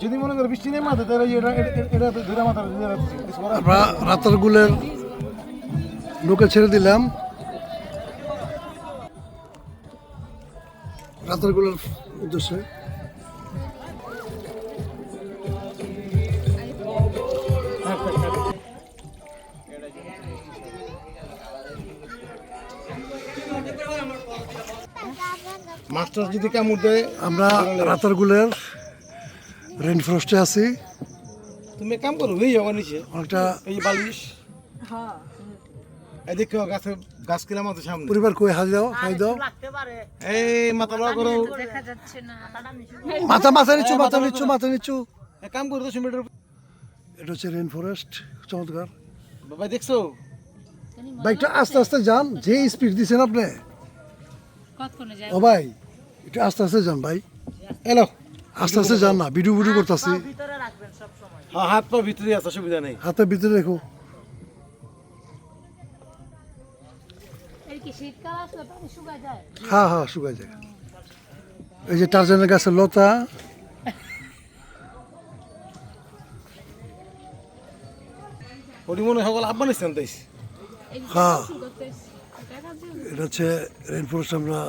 যদি মনে করো বৃষ্টি নেই মাথা তাহলে এটা এটা- ধরে মাথা ধরে রাখছি কিছু করার আমরা রাতারগুলের ছেড়ে দিলাম। রাতারগুলের উদ্দেশ্যে। মাস্টার যদি কামড় দেয় আমরা রাতারগুলের রেন ফরেস্টে আছি। তুমি এক কাম করো এই ওখানে নিচে। অনেকটা এই যে বালিশ। এই দেখো গাছে গাছ কিনা মাথা সামনে। পরিবার কই হাজি দাও হাই দাও। এই মাথা লওয়া করো। দেখা যাচ্ছে না। মাথা মাথা নিচ্ছু মাথা নিচ্ছু মাথা নিচ্ছু এক কাম করো দশ মিনিটের এটা হচ্ছে রেন ফরেস্ট চমৎকার। বাবা দেখছ? বাইকটা আস্তে আস্তে যান যে স্পিড দিচ্ছেন আপনি। ও ভাই একটু আস্তে আস্তে যান ভাই। এলো। আস্তে আস্তে যান না ভিডিও ভিডিও করতেছি। হ্যাঁ হাত পা ভিতরে আছে অসুবিধা নেই। হাতের ভিতরে রেখো। এই কি শীতকাল আসলে পানি শুকায় যায়? হ্যাঁ হ্যাঁ শুকায় যায়। এই যে টার্জানের গাছের লতা। সকল আফগানিস্তান দেশ হ্যাঁ। এটা হচ্ছে রেন ফরেস্ট আমরা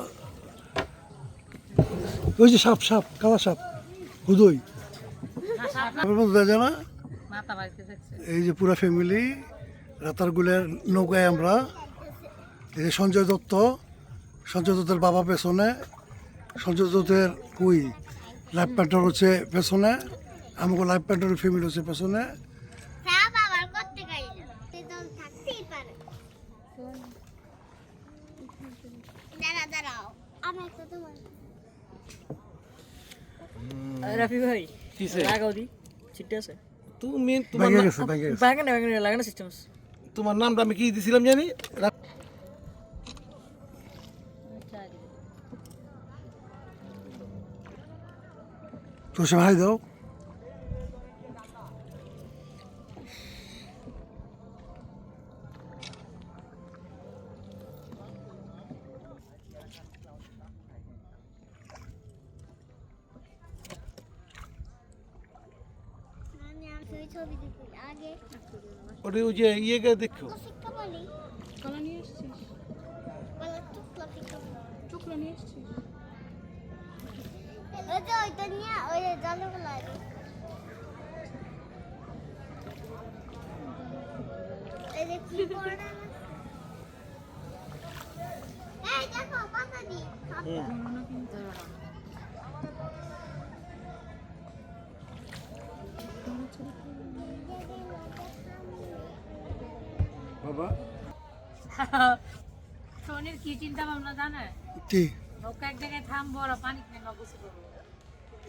ওই যে সাপ সাপ কালা সাপ। হুদই। যায় না? এই যে পুরা ফ্যামিলি রাতারগুলের নৌকায় আমরা। এই যে সঞ্জয় দত্ত সঞ্জয় দত্তের বাবা পেছনে সঞ্জয় দত্তের কুই? লাইফ প্যান্টার হচ্ছে পেছনে আমাকে লাইফ প্যান্টারের ফ্যামিলি হচ্ছে পেছনে। দাঁড়াও তোমার রাফি ভাই কিসে লাগাও দি ছিটে আছে। তুমি তোমার ভেঙে না- গেছে ভেঙে বাগানে লাগানো সিস্টেম আছে? তোমার নামটা আমি কি দিছিলাম জানি? তো সে ভাই দাও। ওই ছবি দেখি আগে ওটি ওই যে ইয়ে গে দেখো শিক্ষা বলি কলা নিয়ে এসছিস বলো টুকলা শিক্ষা টুকরো নিয়ে এসছিস ওই যে ওইটা নিয়ে ওই যে জলগুলো আগে এই যে কি পড়ে না এই দেখো পাতা দি বাবা। সোনির কি চিন্তা ভাবনা জানে কি? নৌকা এক জায়গায় থামবো আর পানি কিনে করব।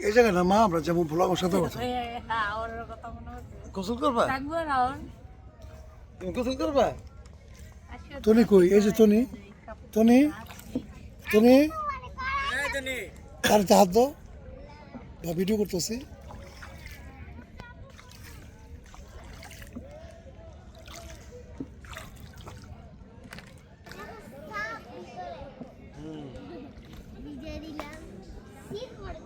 এই জায়গায় না মা আমরা যেমন ভোলা আমার সাথে কথা হ্যাঁ মনে গোসল করবা? তুমি গোসল করবা? তনি কই? এই যে তনি তনি তনি তার হাত দাও ভিডিও করতেছি ভিজে দিলাম কি করে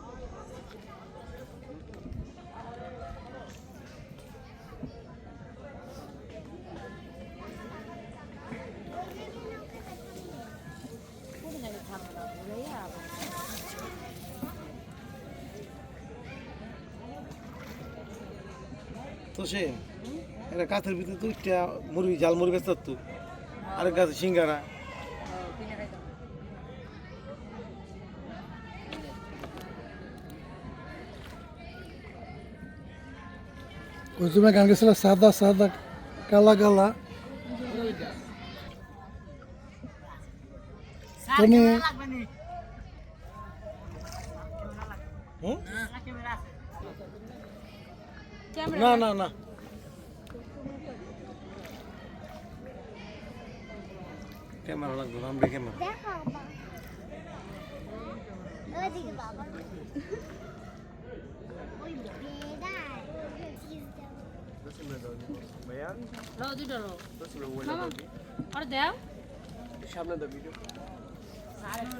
তো সে একটা গাছের ভিতরে তো একটা মুরগি জাল মুরগি বেচত তো আরেক গাছে সিঙ্গারা। ওই তুমি গান গেছিল সাদা সাদা কালা কালা। তনি হুম? না না না। ক্যামেরা লাগবে আমরা ক্যামেরা।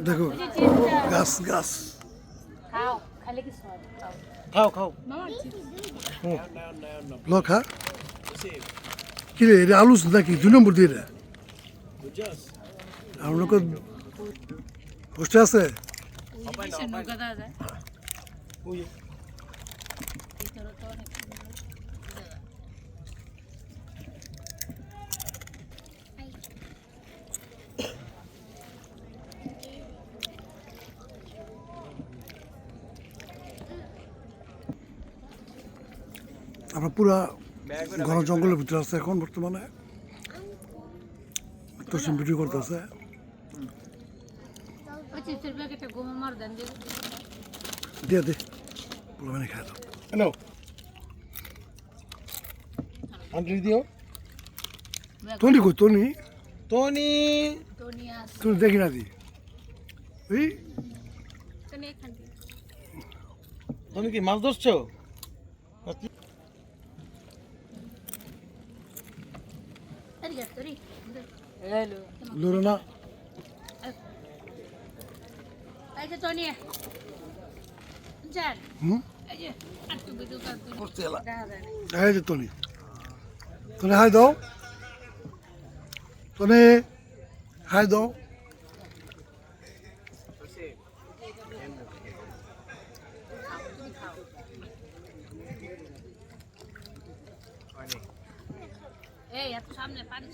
দেখো গাছ গাছ। খাও খাইলে কিছু হবে খাও। খাও খাও। ল খা কি রে এটা আলু নাকি? দুই নম্বর দিয়ে রে। আপনার হোস্টে আছে কিসের নৌকা দেওয়া যায় ওই ভিতরে তো অনেক আমরা পুরা ঘন জঙ্গলের ভিতরে আছে এখন বর্তমানে। তোষিম ভিডিও করতেছে। যে দিয়ে দে। পুরো মানে খাই দাও। হ্যালো। আন্টি দিও। তনি কই তনি? টনি তো নিয়ে আস। তুমি দেখি না দি। এই। তুমি কি মাছ ধরছো আরে গেট করি হ্যালো লড়ে না এই যে তো নিয়ে যান হুম এই যে আটটু ভিডিও করতে করতে এলা দেখা যায় না এই যে তনি তনি হাই দাও তনি হাই দাও এই এত সামনে পানি